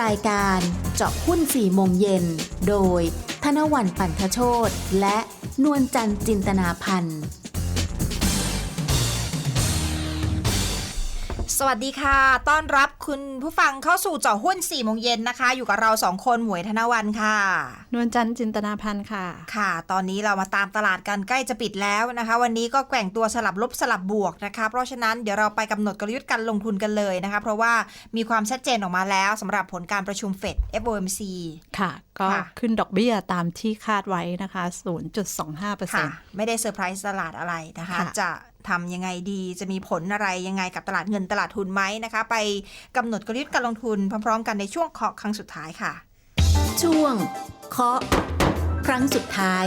รายการเจาะหุ้น4โมงเย็น โดย ธนวันปันทโชตและนวลจันจินตนาพันธ์ สวัสดีค่ะ ต้อนรับคุณผู้ฟังเข้าสู่เจาะหุ้น4โมงเย็นนะคะ อยู่กับเราสองคนหมวยธนวันค่ะ นวลจันทร์จินตนาพันธ์ค่ะ ค่ะ ตอนนี้เรามาตามตลาดกันใกล้จะปิดแล้วนะคะ วันนี้ก็แกว่งตัวสลับลบสลับบวกนะคะ เพราะฉะนั้นเดี๋ยวเราไปกำหนดกลยุทธ์การลงทุนกันเลยนะคะ เพราะว่ามีความชัดเจนออกมาแล้วสำหรับผลการประชุมเฟด FOMC ค่ะ ก็ค่ะขึ้นดอกเบี้ยตามที่คาดไว้นะคะ 0.25%ค่ะไม่ได้เซอร์ไพรส์ตลาดอะไรนะคะค่ะจะ ทำยังไงดี จะมีผลอะไรยังไงกับตลาดเงินตลาดทุนไหมนะคะ ไปกำหนดกลยุทธ์การลงทุนพร้อมๆ กันในช่วงเคาะครั้งสุดท้ายค่ะ ช่วงเคาะครั้งสุดท้าย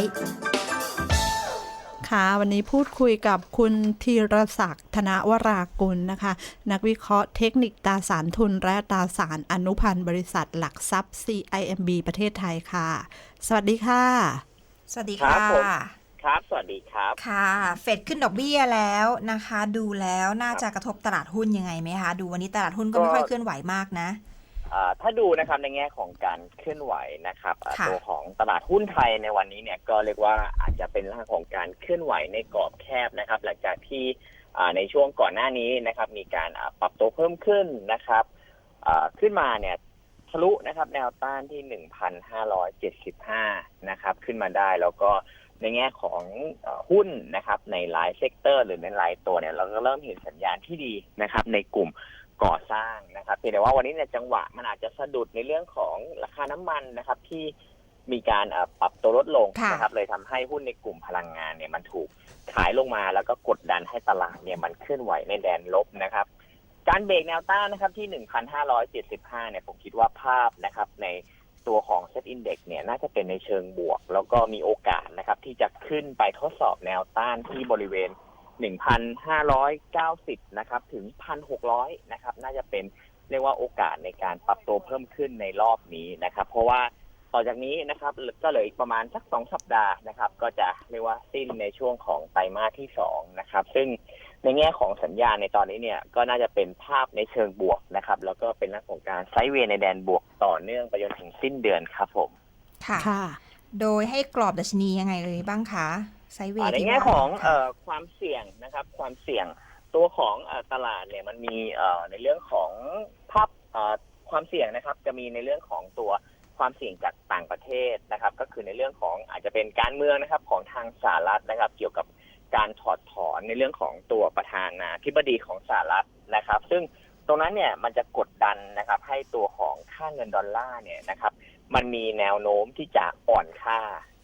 ค่ะวันนี้พูดคุยกับคุณธีรศักดิ์ธนวรากุลนะคะ นักวิเคราะห์เทคนิคตราสารทุนและตราสารอนุพันธ์บริษัทหลักทรัพย์ CIMB ประเทศไทยค่ะ สวัสดีค่ะ สวัสดีครัค่ะบผม ครับ สวัสดีครับ ค่ะ เฟดขึ้นดอกเบี้ยแล้วนะคะ ดูแล้วน่าจะกระทบตลาดหุ้นยังไงไหมคะ ดูวันนี้ตลาดหุ้นก็ไม่ก็ค่อยเคลื่อนไหวมากนะอ่าถ้าดูนะครับในแง่ของการเคลื่อนไหวนะครับอ่าค่ะตัวของตลาดหุ้นไทยในวันนี้เนี่ยก็เรียกว่าอาจจะเป็นร่างของการเคลื่อนไหวในกรอบแคบนะครับ หลังจากที่อ่าในช่วงก่อนหน้านี้นะครับ มีการอ่าปรับตัวเพิ่มขึ้นนะครับอ่าขึ้นมาเนี่ยทะลุนะครับ แนวต้านที่ 1,575 นะครับ ขึ้นมาได้แล้วก็ ในแง่ของเออหุ้นนะครับในหลายเซกเตอร์ หรือในหลายตัวเนี่ยเราก็เริ่มเห็นสัญญาณที่ดีนะครับ ในกลุ่มก่อสร้างนะครับเพียงแต่ว่าวันนี้เนี่ยจังหวะมันอาจจะสะดุดในเรื่องของราคาน้ำมันนะครับที่มีการเอ่อปรับตัวลดลงค่ะนะครับเลยทำให้หุ้นในกลุ่มพลังงานเนี่ยมันถูกขายลงมาแล้วก็กดดันให้ตลาดเนี่ยมันเคลื่อนไหวในแดนลบนะครับ การเบรกแนวต้านนะครับที่ 1,575เนี่ยผมคิดว่าภาพนะครับใน ตัวของเซตอินเด็กเนี่ยน่าจะเป็นในเชิงบวก แล้วก็มีโอกาสนะครับ ที่จะขึ้นไปทดสอบแนวต้านที่บริเวณ 1,590 นะครับ ถึง 1,600 นะครับ น่าจะเป็นเรียกว่าโอกาสในการปรับตัวเพิ่มขึ้นในรอบนี้นะครับ เพราะว่าต่อจากนี้นะครับก็เหลืออีกประมาณสักสองสัปดาห์นะครับ ก็จะเรียกว่าสิ้นในช่วงของไตรมาสที่สองนะครับ ซึ่ง ในแง่ของสัญญาณในตอนนี้เนี่ยก็น่าจะเป็นภาพในเชิงบวกนะครับ แล้วก็เป็นเรื่องของการไซด์เวย์ในแดนบวกต่อเนื่องไปจนถึงสิ้นเดือนครับผม ค่ะค่ะโดยให้กรอบดัชนียังไงเลยบ้างคะไซด์เวอ่าย์ในที่แง่ว่าของค่ะเอ่อความเสี่ยงนะครับ ความเสี่ยงตัวของเอ่อตลาดเนี่ยมันมีเอ่อในเรื่องของภาพเอ่อความเสี่ยงนะครับ จะมีในเรื่องของตัวความเสี่ยงจากต่างประเทศนะครับ ก็คือในเรื่องของอาจจะเป็นการเมืองนะครับของทางสหรัฐนะครับ เกี่ยวกับ การถอดถอนในเรื่องของตัวประธานาธิบดีของสหรัฐนะครับ ซึ่งตรงนั้นเนี่ยมันจะกดดันนะครับ ให้ตัวของค่าเงินดอลลาร์เนี่ยนะครับ มันมีแนวโน้มที่จะอ่อนค่า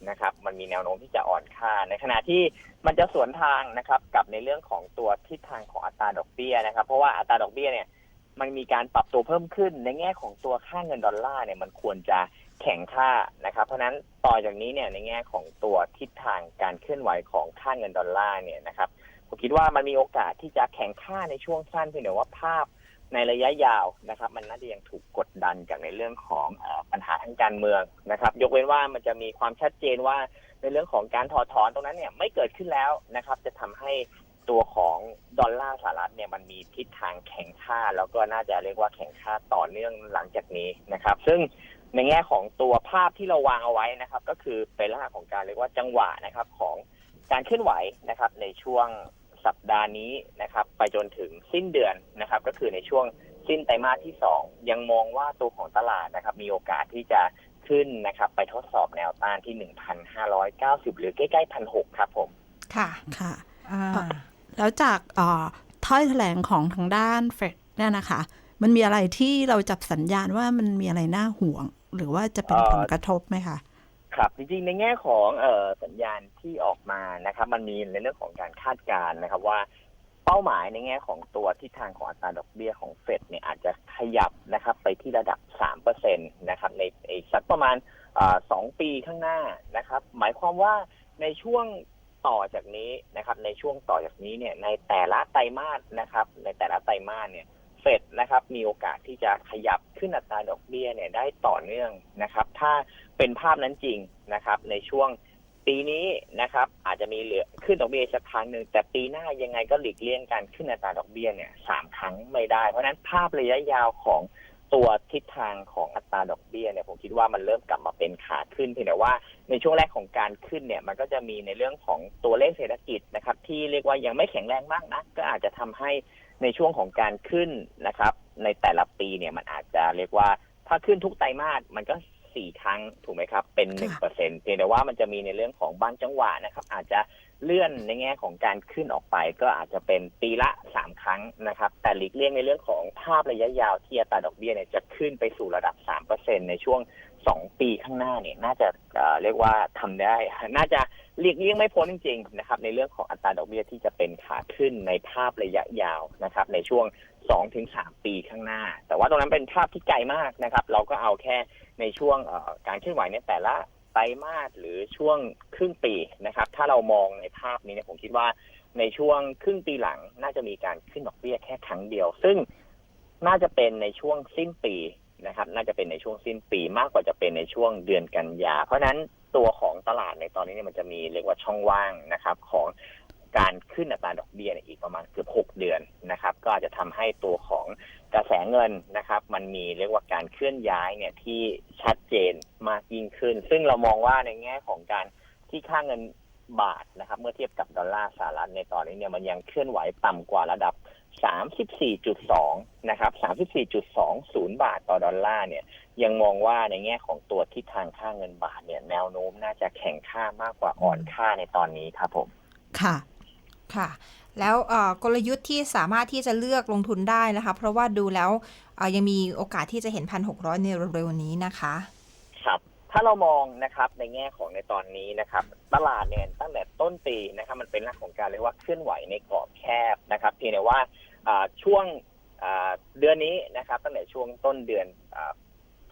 นะครับ มันมีแนวโน้มที่จะอ่อนค่า ในขณะที่มันจะสวนทางนะครับ กับในเรื่องของตัวทิศทางของอัตราดอกเบี้ยนะครับ เพราะว่าอัตราดอกเบี้ยเนี่ยมันมีการปรับตัวเพิ่มขึ้นในแง่ของตัวค่าเงินดอลลาร์เนี่ยมันควรจะ แข็งค่านะครับ เพราะนั้นต่อจากนี้เนี่ยในแง่ของตัวทิศทางการเคลื่อนไหวของค่าเงินดอลลาร์เนี่ยนะครับผมคิดว่ามันมีโอกาสที่จะแข็งค่าในช่วงสั้นเพียงแต่ว่าภาพในระยะยาวนะครับ มันน่าจะยังถูกกดดันจากในเรื่องของอปัญหาทางการเมืองนะครับ ยกเว้นว่ามันจะมีความชัดเจนว่าในเรื่องของการถอดถอนตรงนั้นเนี่ยไม่เกิดขึ้นแล้วนะครับ จะทำให้ตัวของดอลลาร์สหรัฐเนี่ยมันมีทิศทางแข็งค่า แล้วก็น่าจะเรียกว่าแข็งค่าต่อเนื่องหลังจากนี้นะครับ ซึ่ง ในแง่ของตัวภาพที่เราวางเอาไว้นะครับ ก็คือเป็นลักษณะของการเรียกว่าจังหวะนะครับของการเคลื่อนไหวนะครับ ในช่วงสัปดาห์นี้นะครับ ไปจนถึงสิ้นเดือนนะครับ ก็คือในช่วงสิ้นไตรมาสที่สองยังมองว่าตัวของตลาดนะครับ มีโอกาสที่จะขึ้นนะครับ ไปทดสอบแนวต้านที่ 1,590 หรือใกล้ๆ1,600ครับผม ค่ะค่ะอ่าแล้วจากเอ่อถ้อยแถลงของทางด้านเฟดเนี่ยนะคะ มันมีอะไรที่เราจับสัญญาณว่ามันมีอะไรน่าห่วง หรือว่าจะเป็นเอ่อผลกระทบไหมคะครับจริงๆในแง่ของเอ่อสัญญาณที่ออกมานะครับ มันมีในเรื่องของการคาดการณ์นะครับว่าเป้าหมายในแง่ของตัวทิศทางของอัตราดอกเบี้ยของเฟดเนี่ยอาจจะขยับนะครับไปที่ระดับ 3%นะครับในอีกสักประมาณอาสองปีข้างหน้านะครับ หมายความว่าในช่วงต่อจากนี้นะครับ ในช่วงต่อจากนี้เนี่ยในแต่ละไตรมาสนะครับ ในแต่ละไตรมาสเนี่ย เฟดนะครับมีโอกาสที่จะขยับขึ้นอัตราดอกเบี้ยเนี่ยได้ต่อเนื่องนะครับ ถ้าเป็นภาพนั้นจริงนะครับ ในช่วงปีนี้นะครับ อาจจะมีเหลือขึ้นดอกเบี้ยสักครั้งหนึ่งแต่ปีหน้ายังไงก็หลีกเลี่ยงการขึ้นอัตราดอกเบี้ยเนี่ยสามครั้งไม่ได้ เพราะนั้นภาพระยะยาวของตัวทิศทางของอัตราดอกเบี้ยเนี่ยผมคิดว่ามันเริ่มกลับมาเป็นขาขึ้นเพียงแต่ว่าในช่วงแรกของการขึ้นเนี่ย มันก็จะมีในเรื่องของตัวเลขเศรษฐกิจนะครับ ที่เรียกว่ายังไม่แข็งแรงมากนะก็อาจจะทำให้ ในช่วงของการขึ้นนะครับ ในแต่ละปีเนี่ยมันอาจจะเรียกว่าถ้าขึ้นทุกไตรมาสมันก็ สี่ครั้งถูกไหมครับ เป็นหนึ่งเปอร์เซ็นต์เพียงแต่ว่ามันจะมีในเรื่องของบางจังหวะนะครับ อาจจะเลื่อนในแง่ของการขึ้นออกไป ก็อาจจะเป็นปีละสามครั้งนะครับ แต่หลีกเลี่ยงในเรื่องของภาพระยะยาวที่อัตราดอกเบี้ยเนี่ยจะขึ้นไปสู่ระดับสามเปอร์เซ็นในช่วงสองปีข้างหน้าเนี่ยน่าจะเอ่อเรียกว่าทำได้ น่าจะหลีกเลี่ยงไม่พ้นจริงๆนะครับในเรื่องของอัตราดอกเบี้ยที่จะเป็นขาขึ้นในภาพระยะยาวนะครับในช่วง สองถึงสามปีข้างหน้า แต่ว่าตรงนั้นเป็นภาพที่ไกลมากนะครับ เราก็เอาแค่ในช่วงการเคลื่อนไหวในแต่ละไตรมาสหรือช่วงครึ่งปีนะครับ ถ้าเรามองในภาพนี้เนี่ยผมคิดว่าในช่วงครึ่งปีหลังน่าจะมีการขึ้นดอกเบี้ยแค่ครั้งเดียว ซึ่งน่าจะเป็นในช่วงสิ้นปีนะครับ น่าจะเป็นในช่วงสิ้นปีมากกว่าจะเป็นในช่วงเดือนกันยา เพราะฉะนั้นตัวของตลาดในตอนนี้เนี่ยมันจะมีเรียกว่าช่องว่างนะครับ ของ การขึ้นอัตราดอกเบี้ยอีกประมาณเกือบหกเดือนนะครับ ก็อาจจะทำให้ตัวของกระแสเงินนะครับ มันมีเรียกว่าการเคลื่อนย้ายเนี่ยที่ชัดเจนมากยิ่งขึ้น ซึ่งเรามองว่าในแง่ของการที่ค่าเงินบาทนะครับ เมื่อเทียบกับดอลลาร์สหรัฐในตอนนี้เนี่ยมันยังเคลื่อนไหวต่ำกว่าระดับ 34.2 นะครับ 34.20 บาทต่อดอลลาร์เนี่ยยังมองว่าในแง่ของตัวทิศทางค่าเงินบาทเนี่ยแนวโน้มน่าจะแข็งค่ามากกว่าอ่อนค่าในตอนนี้ครับผม ค่ะ ค่ะ แล้วกลยุทธ์ที่สามารถที่จะเลือกลงทุนได้นะคะ เพราะว่าดูแล้วยังมีโอกาสที่จะเห็นพันหกร้อยในเร็วๆนี้นะคะ ครับถ้าเรามองนะครับในแง่ของในตอนนี้นะครับตลาดเนี่ยตั้งแต่ต้นปีนะครับมันเป็นลักษณะของการเรียกว่าเคลื่อนไหวในกรอบแคบนะครับเพียงแต่ว่าช่วงเดือนนี้นะครับตั้งแต่ช่วงต้นเดือน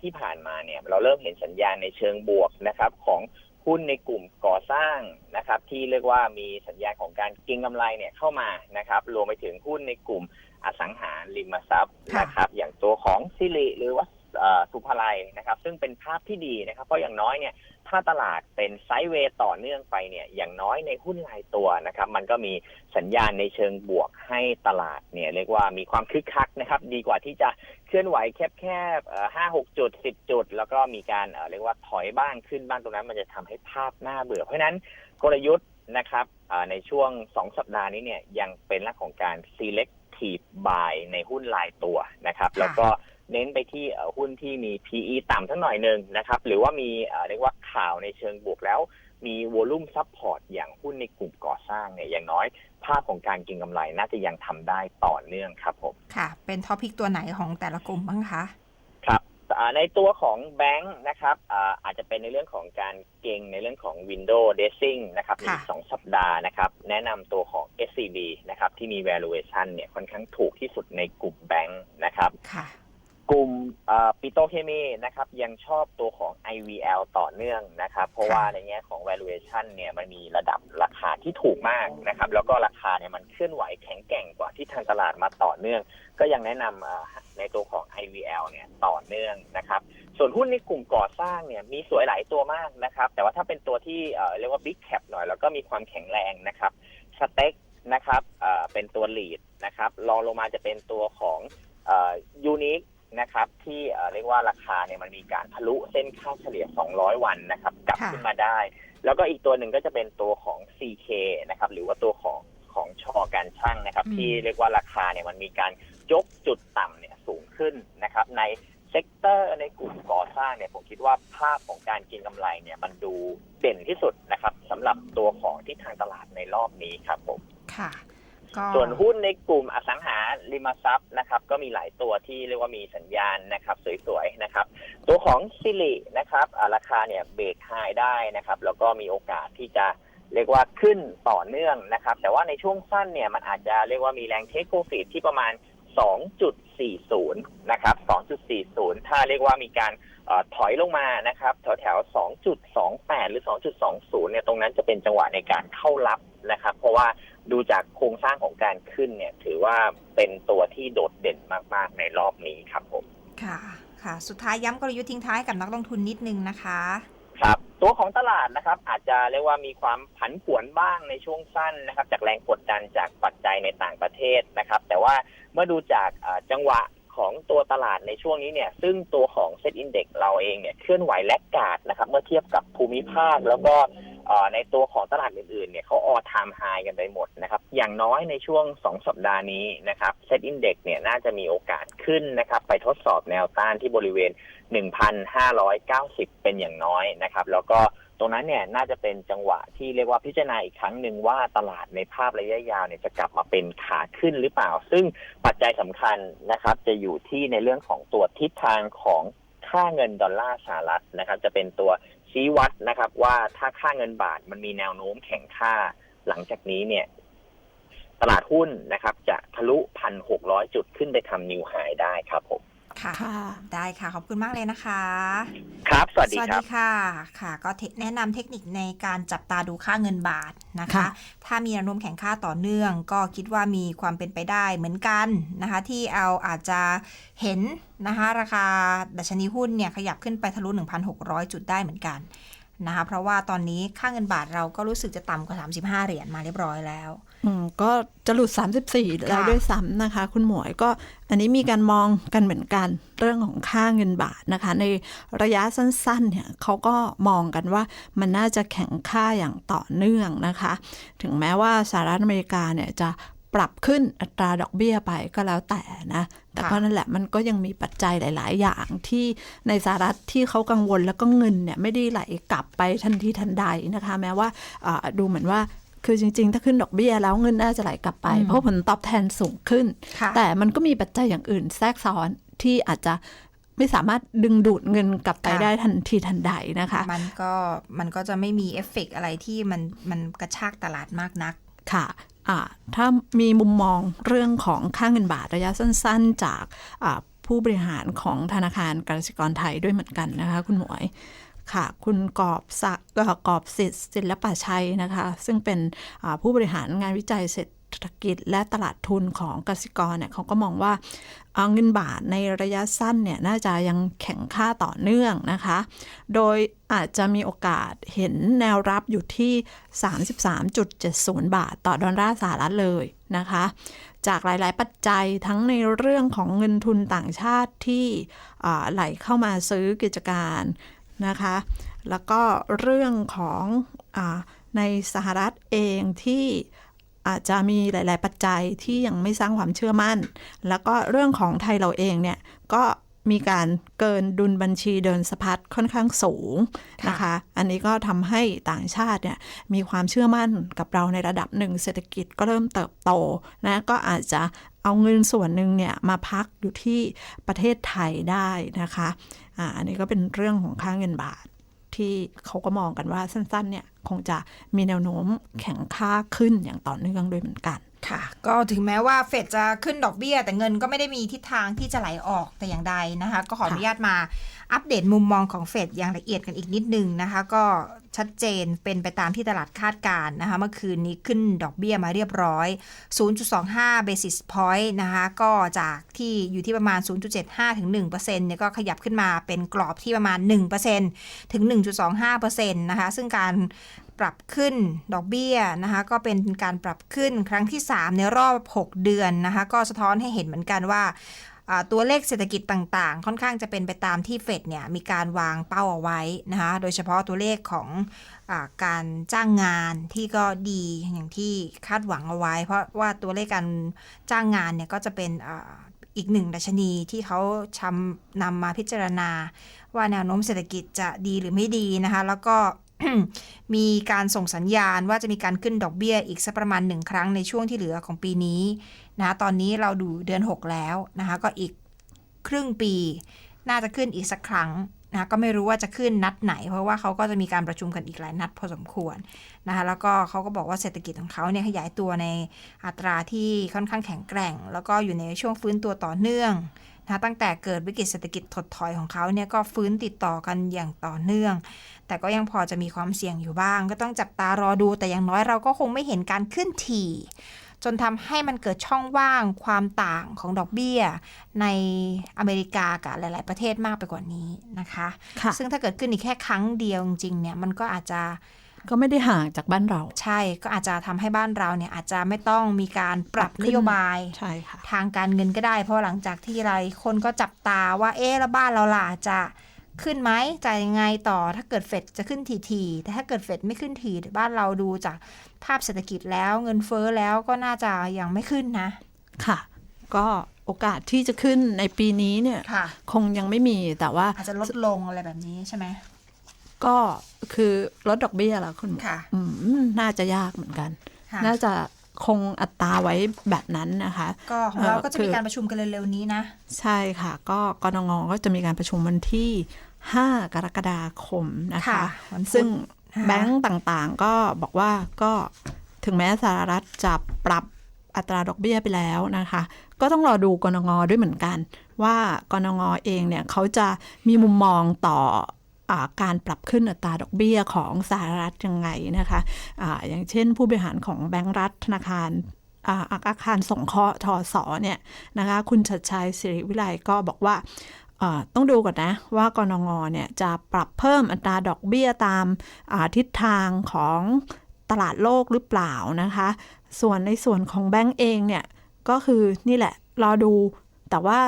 ที่ผ่านมาเนี่ยเราเริ่มเห็นสัญญาณในเชิงบวกนะครับของ หุ้นในกลุ่มก่อสร้างนะครับ ที่เรียกว่ามีสัญญาของการเก็งกำไรเนี่ยเข้ามานะครับ รวมไปถึงหุ้นในกลุ่มอสังหาริมทรัพย์นะครับ อย่างตัวของซิริหรือว่าสุภาลัยนะครับ ซึ่งเป็นภาพที่ดีนะครับ เพราะอย่างน้อยเนี่ยถ้าตลาดเป็นไซด์เวย์ต่อเนื่องไปเนี่ยอย่างน้อยในหุ้นรายตัวนะครับ มันก็มีสัญญาณในเชิงบวกให้ตลาดเนี่ยเรียกว่ามีความคึกคักนะครับ ดีกว่าที่จะ เคลื่อนไหวแคบๆห้าหกจุดสิบจุด แล้วก็มีการเอ่อเรียกว่าถอยบ้างขึ้นบ้างตรงนั้น มันจะทำให้ภาพหน้าเบื่อ เพราะฉะนั้นกลยุทธ์นะครับเอ่อในช่วงสองสัปดาห์นี้เนี่ยยังเป็นลักษณะของการ selective buy ในหุ้นรายตัวนะครับค่ะแล้วก็เน้นไปที่เอ่อหุ้นที่มี PE ต่ำสักหน่อยหนึ่งนะครับ หรือว่ามีเอ่อเรียกว่าข่าวในเชิงบวกแล้วมีวอลุ่มซัพพอร์ตอย่างหุ้นในกลุ่มก่อสร้างเนี่ยอย่างน้อย ภาพของการเกินกำไรน่าจะยังทำได้ต่อเนื่องครับผมค่ะ เป็นท็อปิกตัวไหนของแต่ละกลุ่มบ้างคะครับอ่าในตัวของแบงค์นะครับอาอาจจะเป็นในเรื่องของการเก่งในเรื่องของ Window Dressing นะครับในค่ะอีกสองสัปดาห์นะครับ แนะนำตัวของ SCB นะครับที่มี valuation เนี่ยค่อนข้างถูกที่สุดในกลุ่มแบงค์นะครับค่ะ กลุ่มปิโตเคมีนะครับยังชอบตัวของ IVL ต่อเนื่องนะครับ เพราะว่าในแง่ของ valuation เนี่ยมันมีระดับราคาที่ถูกมากนะครับ แล้วก็ราคาเนี่ยมันเคลื่อนไหวแข็งแกร่งกว่าที่ทางตลาดมาต่อเนื่อง ก็ยังแนะนำในตัวของ IVL เนี่ยต่อเนื่องนะครับ ส่วนหุ้นในกลุ่มก่อสร้างเนี่ยมีสวยหลายตัวมากนะครับ แต่ว่าถ้าเป็นตัวที่เรียกว่า Big Cap หน่อย แล้วก็มีความแข็งแรงนะครับสเต็กนะครับเอ่อเป็นตัว lead นะครับรองลงมาจะเป็นตัวของยูนิค นะครับ ที่เอ่อเรียกว่าราคาเนี่ยมันมีการทะลุเส้นค่าเฉลี่ย 200 วันนะครับกลับค่ะขึ้นมาได้ แล้วก็อีกตัวหนึ่งก็จะเป็นตัวของ CK นะครับ หรือว่าตัวของของชอการช่างนะครับอืมที่เรียกว่าราคาเนี่ยมันมีการยกจุดต่ำเนี่ยสูงขึ้นนะครับ ในเซกเตอร์ในกลุ่มก่อสร้างเนี่ยผมคิดว่าภาพของการกินกำไรเนี่ยมันดูเด่นที่สุดนะครับสำหรับตัวของที่ทางตลาดในรอบนี้ครับผมค่ะก็ ส่วนหุ้นในกลุ่มอสังหาริมทรัพย์นะครับ ก็มีหลายตัวที่เรียกว่ามีสัญญาณนะครับ สวยๆนะครับ ตัวของซิลินะครับราคาเนี่ยเบรกไฮได้นะครับ แล้วก็มีโอกาสที่จะเรียกว่าขึ้นต่อเนื่องนะครับ แต่ว่าในช่วงสั้นเนี่ยมันอาจจะเรียกว่ามีแรงเทคโปรฟิตที่ประมาณ 2.40 นะครับ 2.40 ถ้าเรียกว่ามีการอถอยลงมานะครับแถวแถว 2.28 หรือ 2.20 เนี่ยตรงนั้นจะเป็นจังหวะในการเข้ารับนะครับ เพราะว่า ดูจากโครงสร้างของการขึ้นเนี่ย ถือว่าเป็นตัวที่โดดเด่นมาก ๆ ในรอบนี้ครับผม ค่ะ ค่ะ สุดท้ายย้ำกลยุทธ์ทิ้งท้ายกับนักลงทุนนิดนึงนะคะ ครับ ตัวของตลาดนะครับ อาจจะเรียกว่ามีความผันผวนบ้างในช่วงสั้นนะครับ จากแรงกดดันจากปัจจัยในต่างประเทศนะครับ แต่ว่าเมื่อดูจากเอ่อจังหวะของตัวตลาดในช่วงนี้เนี่ย ซึ่งตัวของเซ็ตอินเด็กเราเองเนี่ยเคลื่อนไหวแลกกาดนะครับ เมื่อเทียบกับภูมิภาคแล้วก็เอ่อ ในตัวของตลาดอื่นๆเนี่ยเขาออทามไฮกันไปหมดนะครับ อย่างน้อยในช่วง 2 สัปดาห์นี้นะครับเซ็ตอินเด็กเนี่ยน่าจะมีโอกาสขึ้นนะครับ ไปทดสอบแนวต้านที่บริเวณ 1,590 เป็นอย่างน้อยนะครับ แล้วก็ตรงนั้นเนี่ยน่าจะเป็นจังหวะที่เรียกว่าพิจารณาอีกครั้งหนึ่งว่าตลาดในภาพระยะยาวเนี่ยจะกลับมาเป็นขาขึ้นหรือเปล่า ซึ่งปัจจัยสำคัญนะครับ จะอยู่ที่ในเรื่องของตัวทิศทางของค่าเงินดอลลาร์สหรัฐนะครับ จะเป็นตัว ชี้วัดนะครับ ว่าถ้าค่าเงินบาทมันมีแนวโน้มแข็งค่าหลังจากนี้เนี่ย ตลาดหุ้นนะครับ จะทะลุพันหกร้อยจุดขึ้นไปทำนิวไฮได้ครับผม ค่ะค่ะ ได้ค่ะ ขอบคุณมากเลยนะคะ ครับ สวัสดีสวัสครับ ดีค่ะค่ะ ก็เทแนะนำเทคนิคในการจับตาดูค่าเงินบาทนะคะ ค่ะ ถ้ามีแนวโน้มแข็งค่าต่อเนื่อง ก็คิดว่ามีความเป็นไปได้เหมือนกันนะคะ ที่เอาอาจจะเห็นนะคะ ราคาดัชนีหุ้นเนี่ยขยับขึ้นไปทะลุ 1,600 จุดได้เหมือนกัน นะคะเพราะว่าตอนนี้ค่าเงินบาทเราก็รู้สึกจะต่ำกว่า 35 เหรียญมาเรียบร้อยแล้วอืมก็จะหลุด 34 แล้วด้วยซ้ำนะคะ คุณหมวยก็อันนี้มีการมองกันเหมือนกันเรื่องของค่าเงินบาทนะคะ ในระยะสั้นๆเนี่ยเขาก็มองกันว่ามันน่าจะแข็งค่าอย่างต่อเนื่องนะคะ ถึงแม้ว่าสหรัฐอเมริกาเนี่ยจะ ปรับขึ้นอัตราดอกเบี้ยไปก็แล้วแต่นะ แต่ก็ค่ะนั่นแหละมันก็ยังมีปัจจัยหลาย ๆ อย่างที่ในสหรัฐที่เขากังวลแล้วก็เงินเนี่ยไม่ได้ไหลกลับไปทันทีทันใดนะคะ แม้ว่าอ่าดูเหมือนว่าคือจริง ๆ ถ้าขึ้นดอกเบี้ยแล้วเงินน่าจะไหลกลับไปอืมเพราะผลตอบแทนสูงขึ้นค่ะแต่มันก็มีปัจจัยอย่างอื่นแทรกซ้อนที่อาจจะไม่สามารถดึงดูดเงินกลับไปค่ะได้ทันทีทันใดนะคะ มันก็มันก็จะไม่มีเอฟเฟกต์อะไรที่มันมันกระชากตลาดมากนักค่ะอ่า ถ้ามีมุมมองเรื่องของค่าเงินบาทระยะสั้น ๆ จากผู้บริหารของธนาคารกสิกรไทยด้วยเหมือนกันนะคะ คุณหมวย ค่ะ คุณกอบศักดิ์เอ่อกอบสิทธิ์ศิลปะชัยนะคะ ซึ่งเป็นผู้บริหารงานวิจัยเศรษฐ รกิจและตลาดทุนของกสิกรเนี่ยเขาก็มองว่าเอาเงินบาทในระยะสั้นเนี่ยน่าจะยังแข็งค่าต่อเนื่องนะคะ โดยอาจจะมีโอกาสเห็นแนวรับอยู่ที่ 33.70 บาทต่อดอลลาร์สหรัฐเลยนะคะ จากหลาย ๆ ปัจจัยทั้งในเรื่องของเงินทุนต่างชาติที่ไหลเข้ามาซื้อกิจการนะคะ แล้วก็เรื่องของอในสหรัฐเองที่ อาจจะมีหลาย ๆ ปัจจัยที่ยังไม่สร้างความเชื่อมั่น แล้วก็เรื่องของไทยเราเองเนี่ยก็มีการเกินดุลบัญชีเดินสะพัดค่อนข้างสูงนะคะ อันนี้ก็ทำให้ต่างชาติเนี่ยมีความเชื่อมั่นกับเราในระดับหนึ่งเศรษฐกิจก็เริ่มเติบโตนะก็อาจจะเอาเงินส่วนหนึ่งเนี่ยมาพักอยู่ที่ประเทศไทยได้นะคะอ่าอันนี้ก็เป็นเรื่องของค่าเงินบาท ที่เขาก็มองกันว่าสั้นๆเนี่ยคงจะมีแนวโน้มแข็งค่าขึ้นอย่างต่อเนื่องด้วยเหมือนกันค่ะ ก็ถึงแม้ว่าเฟดจะขึ้นดอกเบี้ย แต่เงินก็ไม่ได้มีทิศทางที่จะไหลออกแต่อย่างใดนะคะ ก็ขออนุญาตมาอัปเดตมุมมองของเฟดอย่างละเอียดกันอีกนิดนึงนะคะ ก็ ชัดเจนเป็นไปตามที่ตลาดคาดการณ์นะคะเมื่อคืนนี้ขึ้นดอกเบี้ยมาเรียบร้อย 0.25 basis point นะคะก็จากที่อยู่ที่ประมาณ 0.75 ถึง 1%เนี่ยก็ขยับขึ้นมาเป็นกรอบที่ประมาณ 1%ถึง 1.25%นะคะซึ่งการปรับขึ้นดอกเบี้ยนะคะก็เป็นการปรับขึ้นครั้งที่ 3 ในรอบ 6 เดือนนะคะก็สะท้อนให้เห็นเหมือนกันว่าอ่า ตัวเลขเศรษฐกิจต่างๆ ค่อนข้างจะเป็นไปตามที่เฟดเนี่ยมีการวางเป้าเอาไว้นะคะโดยเฉพาะตัวเลขของอการจ้างงานที่ก็ดีอย่างที่คาดหวังเอาไว้ เพราะว่าตัวเลขการจ้างงานเนี่ยก็จะเป็นอ,อีกหนึ่งดัชนีที่เขาชำนำมาพิจารณา ว่าแนวโน้มเศรษฐกิจจะดีหรือไม่ดีนะคะ แล้วก็มีการส่งสัญญาณว่าจะมีการขึ้นดอกเบี้ยอีกสักประมาณหนึ่งครั้งในช่วงที่เหลือของปีนี้ นะตอนนี้เราดูเดือน 6 แล้วนะคะก็อีกครึ่งปี น่าจะขึ้นอีกสักครั้งนะก็ไม่รู้ว่าจะขึ้นนัดไหน เพราะว่าเขาก็จะมีการประชุมกันอีกหลายนัดพอสมควรนะคะแล้วก็เขาก็บอกว่าเศรษฐกิจของเขาเนี่ยขยายตัวในอัตราที่ค่อนข้างแข็งแกร่ง แล้วก็อยู่ในช่วงฟื้นตัวต่อเนื่องนะตั้งแต่เกิดวิกฤตเศรษฐกิจถดถอยของเขาเนี่ยก็ฟื้นติดต่อกันอย่างต่อเนื่อง แต่ก็ยังพอจะมีความเสี่ยงอยู่บ้าง ก็ต้องจับตารอดูแต่อย่างน้อยเราก็คงไม่เห็นการขึ้นถี่ จนทำให้มันเกิดช่องว่างความต่างของดอกเบี้ย ในอเมริกากับหลาย ๆ ประเทศมากไปกว่านี้นะคะค่ะซึ่งถ้าเกิดขึ้นอีกแค่ครั้งเดียวจริง ๆ เนี่ยมันก็อาจจะก็ไม่ได้ห่างจากบ้านเรา ใช่ก็อาจจะทำให้บ้านเราเนี่ยอาจจะไม่ต้องมีการปรับปรับขึ้นนโยบายใช่ค่ะทางการเงินก็ได้ เพราะหลังจากที่หลายคนก็จับตาว่าเอ๊ะแล้วบ้านเราล่ะจะ ขึ้นไหมจะยังไงต่อถ้าเกิดเฟดจะขึ้นทีๆแต่ถ้าเกิดเฟดไม่ขึ้นทีบ้านเราดูจากภาพเศรษฐกิจแล้วเงินเฟ้อแล้วก็น่าจะยังไม่ขึ้นนะ ค่ะ ก็โอกาสที่จะขึ้นในปีนี้เนี่ยค่ะคงยังไม่มีแต่ว่าอาจจะลดลงอะไรแบบนี้ใช่ไหมก็คือลดดอกเบี้ยละคุณหมอค่ะอืมน่าจะยากเหมือนกันค่ะน่าจะ คงอัตราไว้แบบนั้นนะคะ ก็ของเราก็จะเอ่อมีคือการประชุมกันเร็วๆนี้นะ ใช่ค่ะ ก็กนงก็จะมีการประชุมวันที่ 5 กรกฎาคมนะคะค่ะวันพุธซึ่งนะคะแบงก์ต่างๆ ก็บอกว่าก็ถึงแม้สหรัฐจะปรับอัตราดอกเบี้ยไปแล้วนะคะ ก็ต้องรอดูกนงด้วยเหมือนกัน ว่ากนงเองเนี่ยเขาจะมีมุมมองต่ออา การปรับขึ้นอัตราดอกเบี้ยของสหรัฐยังไงนะคะอาอย่างเช่นผู้บริหารของแบงก์รัฐธนาคารอาอาคารสงเคราะห์ทอสอเนี่ยนะคะคุณชัดชัยสิริวิไลก็บอกว่าต้องดูก่อนนะว่ากรงงเนี่ยจะปรับเพิ่มอัตราดอกเบี้ยตามาทิศทางของตลาดโลกหรือเปล่านะคะ ส่วนในส่วนของแบงก์เองเนี่ยก็คือนี่แหละรอดูแต่ว่า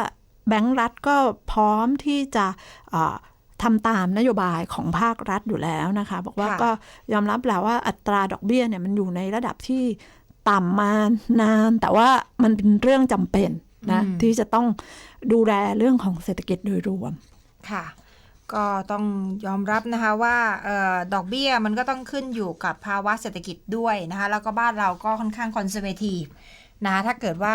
แบงก์รัฐก็พร้อมที่จะ ทำตามนโยบายของภาครัฐอยู่แล้วนะคะ บอกว่าค่ะก็ยอมรับแหล้วว่าอัตราดอกเบี้ยเนี่ยมันอยู่ในระดับที่ต่ำมานาน แต่ว่ามันเป็นเรื่องจำเป็นนะที่จะต้องดูแลเรื่องของเศรษฐกิจโดยรวมค่ะก็ต้องยอมรับนะคะว่าเออดอกเบี้ยมันก็ต้องขึ้นอยู่กับภาวะเศรษฐกิจด้วยนะคะแล้วก็บ้านเราก็ค่อนข้างคอนเซอร์เวทีฟนะคะถ้าเกิดว่า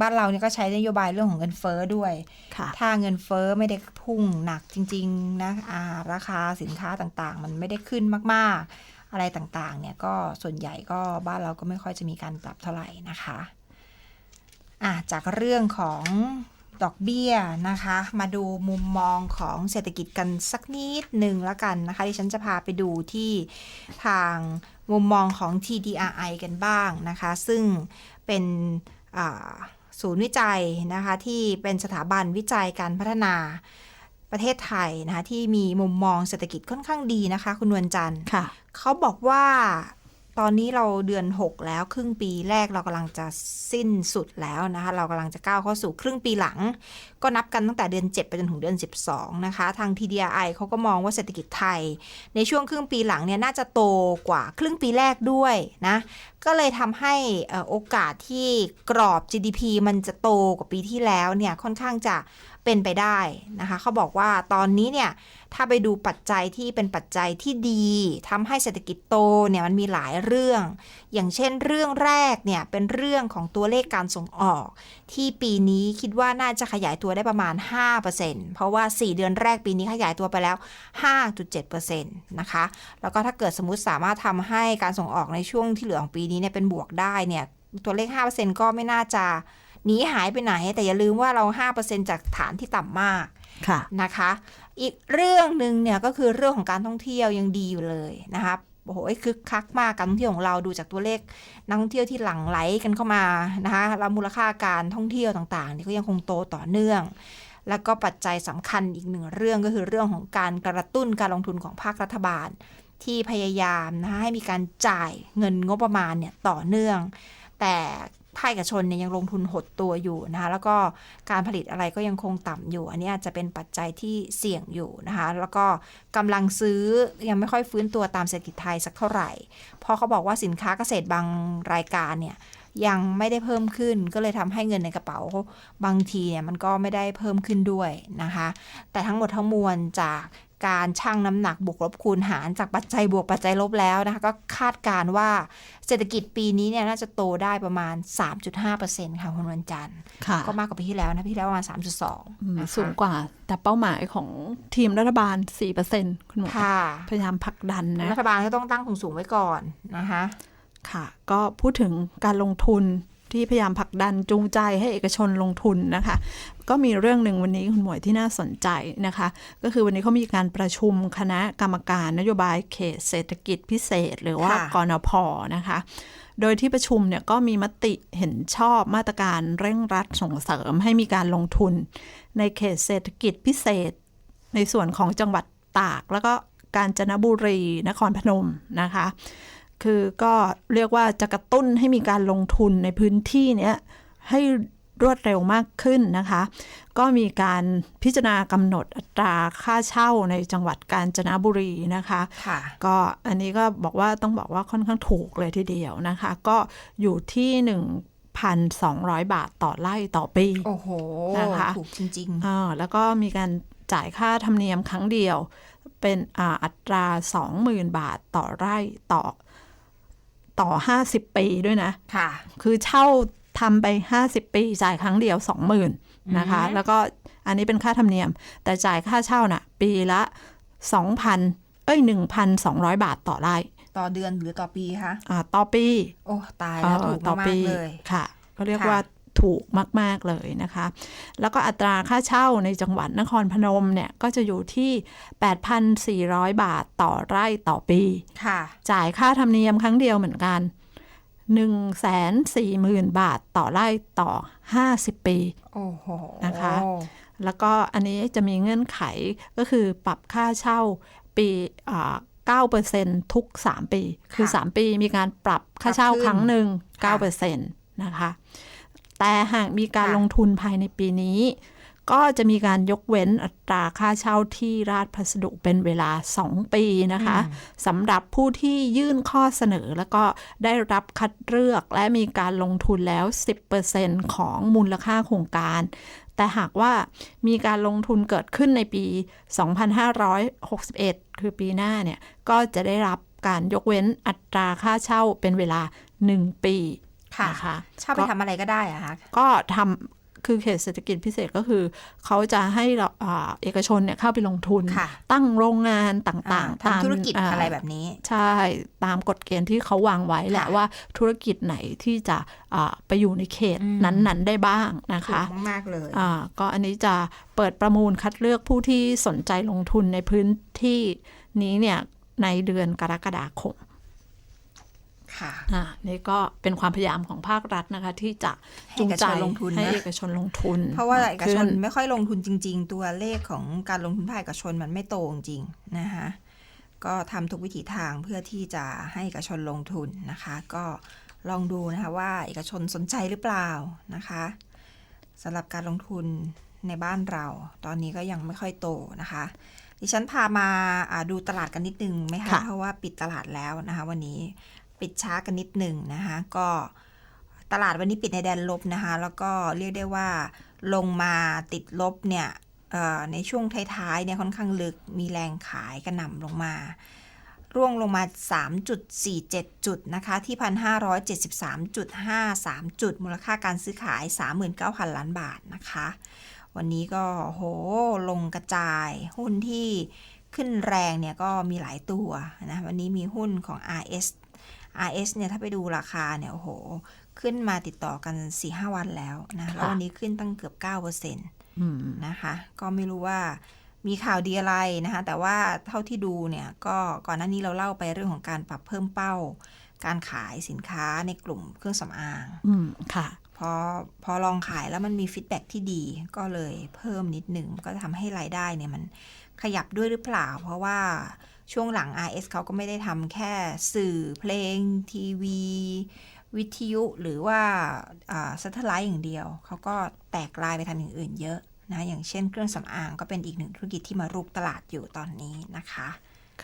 บ้านเราเนี่ยก็ใช้นโยบายเรื่องของเงินเฟ้อด้วยค่ะถ้าเงินเฟ้อไม่ได้พุ่งหนักจริง ๆ นะอ่าราคาสินค้าต่างๆ มันไม่ได้ขึ้นมากๆ อะไรต่างๆ เนี่ยก็ส่วนใหญ่ก็บ้านเราก็ไม่ค่อยจะมีการปรับเท่าไหร่นะคะอะจากเรื่องของดอกเบี้ยนะคะ มาดูมุมมองของเศรษฐกิจกันสักนิดหนึ่งแล้วกันนะคะที่ฉันจะพาไปดูที่ทางมุมมองของ TDRI กันบ้างนะคะ ซึ่งเป็นอ่า ศูนย์วิจัยนะคะที่เป็นสถาบันวิจัยการพัฒนาประเทศไทยนะคะที่มีมุมมองเศรษฐกิจค่อนข้างดีนะคะ คุณนวลจันทร์ค่ะเขาบอกว่า ตอนนี้เราเดือน 6 แล้วครึ่งปีแรกเรากำลังจะสิ้นสุดแล้วนะคะ เรากำลังจะก้าวเข้าสู่ครึ่งปีหลัง ก็นับกันตั้งแต่เดือน 7 ไปจนถึงเดือน 12 นะคะ ทาง TDI เขาก็มองว่าเศรษฐกิจไทย ในช่วงครึ่งปีหลังเนี่ยน่าจะโตกว่าครึ่งปีแรกด้วยนะ ก็เลยทำให้โอกาสที่กรอบ GDP มันจะโตกว่าปีที่แล้วเนี่ยค่อนข้างจะ เป็นไปได้นะคะเขาบอกว่าตอนนี้เนี่ยถ้าไปดูปัจจัยที่เป็นปัจจัยที่ดีทำให้เศรษฐกิจโตเนี่ยมันมีหลายเรื่อง อย่างเช่นเรื่องแรกเนี่ยเป็นเรื่องของตัวเลขการส่งออก ที่ปีนี้คิดว่าน่าจะขยายตัวได้ประมาณ 5%เพราะว่า 4 เดือนแรกปีนี้ขยายตัวไปแล้ว 5.7%นะคะแล้วก็ถ้าเกิดสมมติสามารถทำให้การส่งออกในช่วงที่เหลือของปีนี้เนี่ยเป็นบวกได้เนี่ยตัวเลข 5%ก็ไม่น่าจะ หนีหายไปไหน แต่อย่าลืมว่าเรา 5%จากฐานที่ต่ำมากค่ะนะคะ อีกเรื่องหนึ่งเนี่ยก็คือเรื่องของการท่องเที่ยวยังดีอยู่เลยนะคะโอ้โหคึกคักมากการท่องเที่ยวของเราดูจากตัวเลขนักท่องเที่ยวที่หลั่งไหลกันเข้ามานะคะแล้วมูลค่าการท่องเที่ยวต่างๆเนี่ยก็ยังคงโตต่อเนื่อง แล้วก็ปัจจัยสำคัญอีกหนึ่งเรื่องก็คือเรื่องของการกระตุ้นการลงทุนของภาครัฐบาล ที่พยายามนะคะให้มีการจ่ายเงินงบประมาณเนี่ยต่อเนื่อง แต่ ภาคเอกชนเนี่ยยังลงทุนหดตัวอยู่นะคะแล้วก็การผลิตอะไรก็ยังคงต่ำอยู่ อันนี้อาจจะเป็นปัจจัยที่เสี่ยงอยู่นะคะแล้วก็กำลังซื้อยังไม่ค่อยฟื้นตัวตามเศรษฐกิจไทยสักเท่าไหร่เพราะเขาบอกว่าสินค้าเกษตรบางรายการเนี่ยยังไม่ได้เพิ่มขึ้นก็เลยทำให้เงินในกระเป๋าบางทีเนี่ยมันก็ไม่ได้เพิ่มขึ้นด้วยนะคะ แต่ทั้งหมดทั้งมวลจาก การชั่งน้ำหนักบวกลบคูณหารจากปัจจัยบวกปัจจัยลบแล้วนะคะ ก็คาดการณ์ว่าเศรษฐกิจปีนี้เนี่ยน่าจะโตได้ประมาณ 3.5%ค่ะคุณวันจันทร์ค่ะก็มากกว่าปีที่แล้วนะปีที่แล้วประมาณอืม3.2นะคะสูงกว่าแต่เป้าหมายของทีมรัฐบาล 4%คุณหมอค่ะพยายามผลักดันนะ รัฐบาลก็ต้องตั้งสูงๆไว้ก่อนนะคะ ค่ะ ก็พูดถึงการลงทุน ที่พยายามผลักดันจูงใจให้เอกชนลงทุนนะคะ ก็มีเรื่องหนึ่งวันนี้คุณหมวยที่น่าสนใจนะคะ ก็คือวันนี้เขามีการประชุมคณะกรรมการนโยบายเขตเศรษฐกิจพิเศษ หรือว่าค่ะกนพนะคะโดยที่ประชุมเนี่ยก็มีมติเห็นชอบมาตรการเร่งรัดส่งเสริมให้มีการลงทุน ในเขตเศรษฐกิจพิเศษ ในส่วนของจังหวัดตาก แล้วก็กาญจนบุรีนครพนมนะคะ คือก็เรียกว่าจะกระตุ้นให้มีการลงทุนในพื้นที่เนี้ยให้รวดเร็วมากขึ้นนะคะ ก็มีการพิจารณากำหนดอัตราค่าเช่าในจังหวัดกาญจนบุรีนะคะค่ะก็อันนี้ก็บอกว่าต้องบอกว่าค่อนข้างถูกเลยทีเดียวนะคะ ก็อยู่ที่1,200 บาทต่อไร่ต่อปี โอ้โห นะคะ ถูกจริงอ่าแล้วก็มีการจ่ายค่าธรรมเนียมครั้งเดียว เป็นอ่าอัตรา 20,000 บาทต่อไร่ต่อ ต่อ 50 ปีด้วยนะๆค่ะ คือเช่าทำไป 50 ปี จ่ายครั้งเดียว 20,000นะคะอือฮึแล้วก็อันนี้เป็นค่าธรรมเนียม แต่จ่ายค่าเช่าน่ะ ปีละ 2,000 เอ้ย 1,200 บาทต่อไร่ต่อเดือนหรือต่อปีคะอ่าต่อปี โอ้ ตายแล้วเอ่อถูกต่อมาปีกๆเลยค่ะ ก็เรียกค่ะว่า ถูกมาก ๆ เลยนะคะ แล้วก็อัตราค่าเช่าในจังหวัดนครพนมเนี่ย ก็จะอยู่ที่ 8,400 บาทต่อไร่ต่อปีค่ะจ่ายค่าธรรมเนียมครั้งเดียวเหมือนกัน140,000 บาทต่อไร่ต่อ 50 ปีโอ้โหนะคะ แล้วก็อันนี้จะมีเงื่อนไขก็คือปรับค่าเช่าปีอ่า9%ทุก 3 ปี คือ 3 ปีมีการปรับค่าเช่าครั้งหนึ่ง9%นะคะ แต่หากมีการลงทุนภายในปีนี้ ก็จะมีการยกเว้นอัตราค่าเช่าที่ราชพัสดุเป็นเวลา 2 ปีนะคะสำหรับผู้ที่ยื่นข้อเสนอแล้วก็ได้รับคัดเลือกและมีการลงทุนแล้ว 10%ของมูลค่าโครงการแต่หากว่ามีการลงทุนเกิดขึ้นในปี 2561 คือปีหน้าเนี่ย ก็จะได้รับการยกเว้นอัตราค่าเช่าเป็นเวลา 1 ปีค่ะ นะคะเช่าไปทำอะไรก็ได้อะคะก็ทำคือเขตเศรษฐกิจพิเศษก็คือ เขาจะให้เราอ่าเอกชนเนี่ยเข้าไปลงทุนค่ะตั้งโรงงานต่าอ่างๆตามทำธุรกิจาอะไรแบบนี้ ใช่ตามกฎเกณฑ์ที่เขาวางไว้แหละค่ะว่าธุรกิจไหนที่จะอ่าไปอยู่ในเขตอืมนั้นๆได้บ้างนะถูคะกมากๆเลยอ่าก็อันนี้จะเปิดประมูลคัดเลือกผู้ที่สนใจลงทุนในพื้นที่นี้เนี่ยในเดือนกรกฎาคม ค่ะอ่านี่ก็เป็นความพยายามของภาครัฐนะคะ ที่จะให้จูงใจเอกชนลงทุนนะให้เอกชนลงทุน เพราะว่าเอกชนขึ้ไม่ค่อยลงทุนจริง ๆ ตัวเลขของการลงทุนภาคเอกชนมันไม่โตจริงๆนะคะก็ทำทุกวิถีทางเพื่อที่จะให้เอกชนลงทุนนะคะ ก็ลองดูนะคะว่าเอกชนสนใจหรือเปล่านะคะสำหรับการลงทุนในบ้านเรา ตอนนี้ก็ยังไม่ค่อยโตนะคะ ดิฉันพามาอ่าดูตลาดกันนิดนึงไหมคะค่ะเพราะว่าปิดตลาดแล้วนะคะ วันนี้ ปิดช้ากันนิดหนึ่งนะคะ ก็ตลาดวันนี้ปิดในแดนลบนะคะ แล้วก็เรียกได้ว่าลงมาติดลบเนี่ยในช่วงท้ายๆเนี่ยค่อนข้างลึกมีแรงขายกระหน่ำลงมา ร่วงลงมา 3.47 จุดนะคะ ที่ 1,573.53 จุด มูลค่าการซื้อขาย 39,000 ล้านบาทนะคะ วันนี้ก็โหลงกระจายหุ้นที่ขึ้นแรงเนี่ยก็มีหลายตัวนะ วันนี้มีหุ้นของ RS RS เนี่ยถ้าไปดูราคาเนี่ยโอ้โห ขึ้นมาติดต่อกัน 4-5 วันแล้วนะแล้ววันนี้ขึ้นตั้งเกือบ9%อืมนะคะ ก็ไม่รู้ว่ามีข่าวดีอะไรนะคะ แต่ว่าเท่าที่ดูเนี่ยก็ก่อนหน้านี้เราเล่าไปเรื่องของการปรับเพิ่มเป้า การขายสินค้าในกลุ่มเครื่องสำอางอืมค่ะพอพอลองขายแล้วมันมีฟีดแบ็ที่ดีก็เลยเพิ่มนิดหนึ่งก็ทำให้รายได้เนี่ยมันขยับด้วยหรือเปล่า เพราะว่า ช่วงหลัง RS เขาก็ไม่ได้ทำแค่สื่อเพลงทีวี วิทยุหรือว่าสัทไลท์อย่างเดียว เขาก็แตกลายไปทำอย่างอื่นเยอะนะอย่างเช่นเครื่องสำอางก็เป็นอีกหนึ่งธุรกิจที่มารุกตลาดอยู่ตอนนี้นะคะ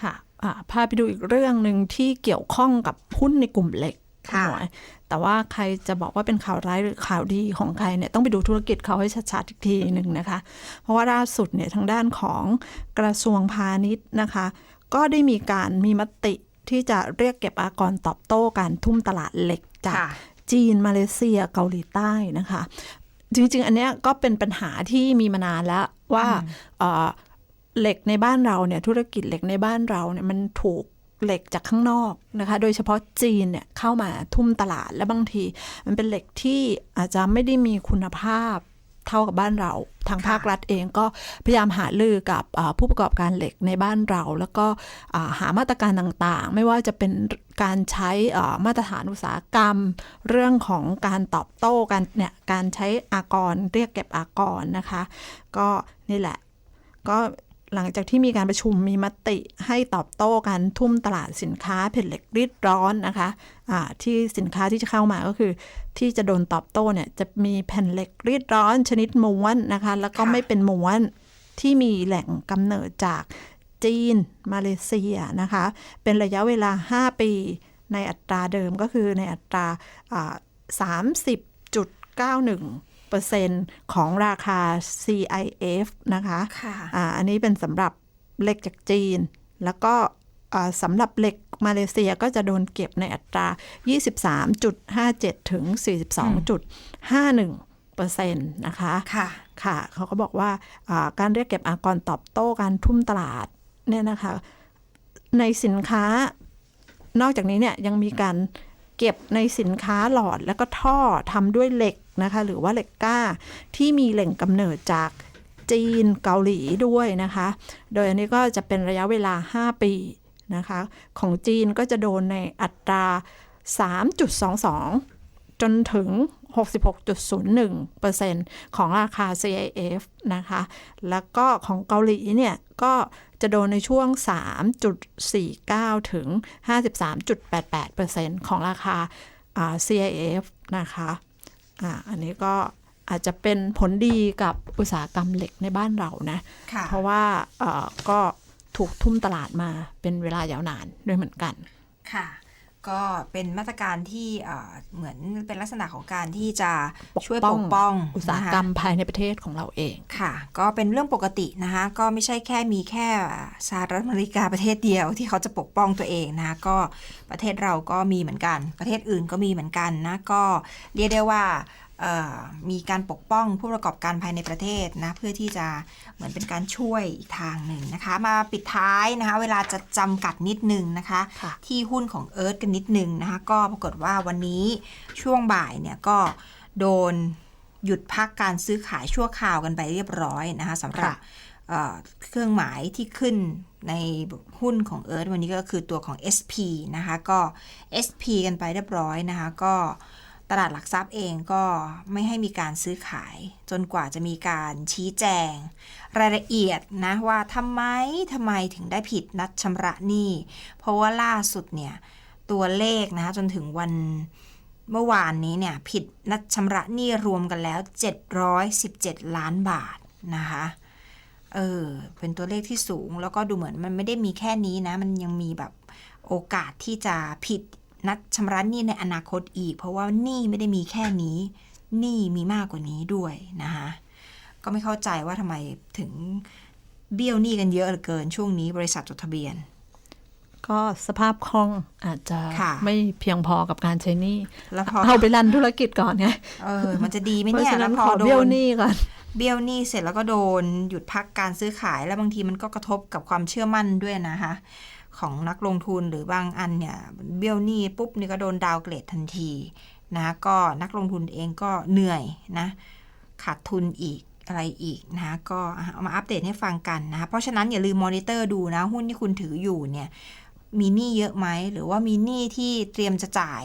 ค่ะอ่าพาไปดูอีกเรื่องหนึ่งที่เกี่ยวข้องกับหุ้นในกลุ่มเหล็กค่ะณหมวยแต่ว่าใครจะบอกว่าเป็นข่าวร้ายหรือข่าวดีของใครเนี่ยต้องไปดูธุรกิจเขาให้ชัดๆอีกทีหนึ่งนะคะ เพราะว่าล่าสุดเนี่ยทางด้านของกระทรวงพาณิชย์นะคะ ก็ได้มีการมีมติที่จะเรียกเก็บอากรตอบโต้การทุ่มตลาดเหล็กจากค่ะจีนมาเลเซียเกาหลีใต้นะคะ จริง ๆ อันเนี้ยก็เป็นปัญหาที่มีมานานแล้วว่าเอ่อเหล็กในบ้านเราเนี่ยธุรกิจเหล็กในบ้านเราเนี่ยมันถูกเหล็กจากข้างนอกนะคะ โดยเฉพาะจีนเนี่ยเข้ามาทุ่มตลาดและบางที มันเป็นเหล็กที่อาจจะไม่ได้มีคุณภาพ เท่ากับบ้านเราทางภาครัฐเองก็พยายามหาลือกับผู้ประกอบการเหล็กในบ้านเรา แล้วก็หามาตรการต่างๆ ไม่ว่าจะเป็นการใช้มาตรฐานอุตสาหกรรม เรื่องของการตอบโต้การเนี่ยการใช้อากรเรียกเก็บอากรนะคะ ก็นี่แหละ ก็ หลังจากที่มีการประชุมมีมติให้ตอบโต้การทุ่มตลาดสินค้าแผ่นเหล็กรีดร้อนนะคะะที่สินค้าที่จะเข้ามาก็คือ ที่จะโดนตอบโต้เนี่ยจะมีแผ่นเหล็กรีดร้อน ชนิดม้วนนะคะ แล้วก็ค่ะไม่เป็นม้วนที่มีแหล่งกำเนิดจากจีน มาเลเซียนะคะ เป็นระยะเวลา 5 ปี ในอัตราเดิมก็คือในอัตราอ่า30.91%ของราคา CIF นะคะค่ะอ่าอันนี้เป็นสำหรับเหล็กจากจีน แล้วก็อ่าสำหรับเหล็กมาเลเซียก็จะโดนเก็บในอัตรา 23.57 ถึง 42.51เปอร์เซ็นต์นะคะ ค่ะ ค่ะ เขาก็บอกว่าอ่าการเรียกเก็บอากรตอบโต้การทุ่มตลาดเนี่ยนะคะ ในสินค้านอกจากนี้เนี่ยยังมีการ เก็บในสินค้าหลอดแล้วก็ท่อทำด้วยเหล็กนะคะ หรือว่าเหล็กกล้าที่มีแหล่งกำเนิดจากจีนเกาหลีด้วยนะคะ โดยอันนี้ก็จะเป็นระยะเวลา 5 ปีนะคะ ของจีนก็จะโดนในอัตรา 3.22 จนถึง 66.01%ของราคา CIF นะคะ แล้วก็ของเกาหลีเนี่ยก็จะโดนในช่วง 3.49 ถึง 53.88%ของราคาอ่า CIF นะคะอ่าอันนี้ก็อาจจะเป็นผลดีกับอุตสาหกรรมเหล็กในบ้านเรานะค่ะเพราะว่าเอ่อก็ถูกทุ่มตลาดมาเป็นเวลายาวนานด้วยเหมือนกัน ค่ะ ก็เป็นมาตรการที่เอ่อเหมือนเป็นลักษณะของการที่จะปกช่วยป้ปองกป้องอุตสาหกรรมนะคะภายในประเทศของเราเองค่ะ ก็เป็นเรื่องปกตินะคะก็ไม่ใช่แค่มีแค่สหรัฐอเมริกาประเทศเดียวที่เขาจะปกป้องตัวเองนะคะก็ประเทศเราก็มีเหมือนกัน ประเทศอื่นก็มีเหมือนกันนะก็เรียกได้ว่าเอ่อ มีการปกป้องผู้ประกอบการภายในประเทศนะเพื่อที่จะเหมือนเป็นการช่วยอีกทางหนึ่งนะคะ มาปิดท้ายนะคะ เวลาจะจำกัดนิดนึงนะคะค่ะที่หุ้นของเอิร์ธกันนิดนึงนะคะ ก็ปรากฏว่าวันนี้ช่วงบ่ายเนี่ยก็โดนหยุดพักการซื้อขายชั่วคราวกันไปเรียบร้อยนะคะสำหรับค่ะเอ่อเครื่องหมายที่ขึ้นในหุ้นของเอิร์ธวันนี้ก็คือตัวของ SP นะคะก็ SP กันไปเรียบร้อยนะคะก็ ตลาดหลักทรัพย์เองก็ไม่ให้มีการซื้อขาย จนกว่าจะมีการชี้แจง รายละเอียดนะว่าทำไมทำไมถึงได้ผิดนัดชำระหนี้ เพราะว่าล่าสุดเนี่ยตัวเลขนะคะจนถึงวันเมื่อวานนี้เนี่ยผิดนัดชำระหนี้รวมกันแล้ว 717 ล้านบาทนะคะเออเป็นตัวเลขที่สูงแล้วก็ดูเหมือนมันไม่ได้มีแค่นี้นะ มันยังมีแบบโอกาสที่จะผิด นัดชำระหนี้ในอนาคตอีก เพราะว่าหนี้ไม่ได้มีแค่นี้หนี้มีมากกว่านี้ด้วยนะคะก็ไม่เข้าใจว่าทำไมถึงเบี้ยวหนี้กันเยอะเหลือเกินช่วงนี้บริษัทจดทะเบียน ก็สภาพคล่องอาจจะค่ะไม่เพียงพอกับการใช้หนี้แล้วพอเอาไปรันธุรกิจก่อนไงเออ มันจะดีไหมเพราะเนี่ยฉะแล้นั้วนพขออโดเบี้ยวนหนี้ก่อนเบี้ยวหนี้เสร็จแล้วก็โดนหยุดพักการซื้อขายแล้วบางทีมันก็กระทบกับความเชื่อมั่นด้วยนะคะ ของนักลงทุนหรือบางอันเนี่ยเบี้ยวหนี้ปุ๊บนี่ก็โดนดาวเกรดทันทีนะก็นักลงทุนเองก็เหนื่อยนะขาดทุนอีกอะไรอีกนะก็เอามาอัปเดตให้ฟังกันนะเพราะฉะนั้นอย่าลืมมอนิเตอร์ดูนะ หุ้นที่คุณถืออยู่เนี่ยมีหนี้เยอะไหมหรือว่ามีหนี้ที่เตรียมจะจ่าย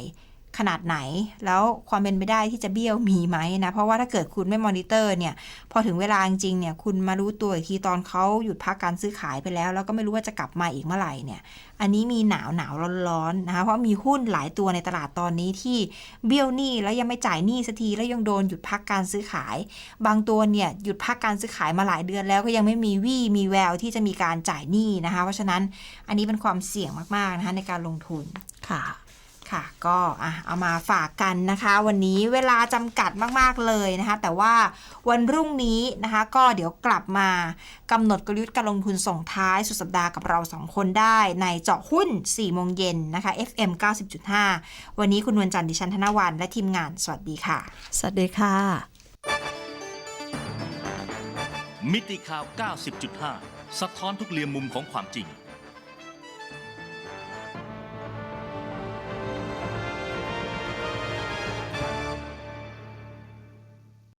ขนาดไหน แล้วความเป็นไปได้ที่จะเบี้ยวมีไหมนะ เพราะว่าถ้าเกิดคุณไม่มอนิเตอร์เนี่ย พอถึงเวลาจริงเนี่ย คุณมารู้ตัวอีกทีตอนเขาหยุดพักการซื้อขายไปแล้ว แล้วก็ไม่รู้ว่าจะกลับมาอีกเมื่อไหร่เนี่ย อันนี้มีหนาวหนาวร้อนร้อนๆนะคะ เพราะมีหุ้นหลายตัวในตลาดตอนนี้ที่เบี้ยวหนี้แล้วยังไม่จ่ายหนี้สักที แล้วยังโดนหยุดพักการซื้อขาย บางตัวเนี่ยหยุดพักการซื้อขายมาหลายเดือนแล้วก็ยังไม่มีวี่มีแววที่จะมีการจ่ายหนี้นะคะ เพราะฉะนั้นอันนี้เป็นความเสี่ยงมากๆนะคะในการลงทุนค่ะ ค่ะก็อะเอามาฝากกันนะคะ วันนี้เวลาจำกัดมากๆเลยนะคะ แต่ว่าวันรุ่งนี้นะคะ ก็เดี๋ยวกลับมากำหนดกลยุทธ์การลงทุนส่งท้ายสุดสัปดาห์กับเราสองคนได้ในเจาะหุ้น 4 โมงเย็นนะคะ FM 90.5 วันนี้คุณนวลจันทร์ดิฉันธนวันและทีมงาน สวัสดีค่ะ สวัสดีค่ะ มิติข่าว 90.5 สะท้อนทุกเรียมมุมของความจริง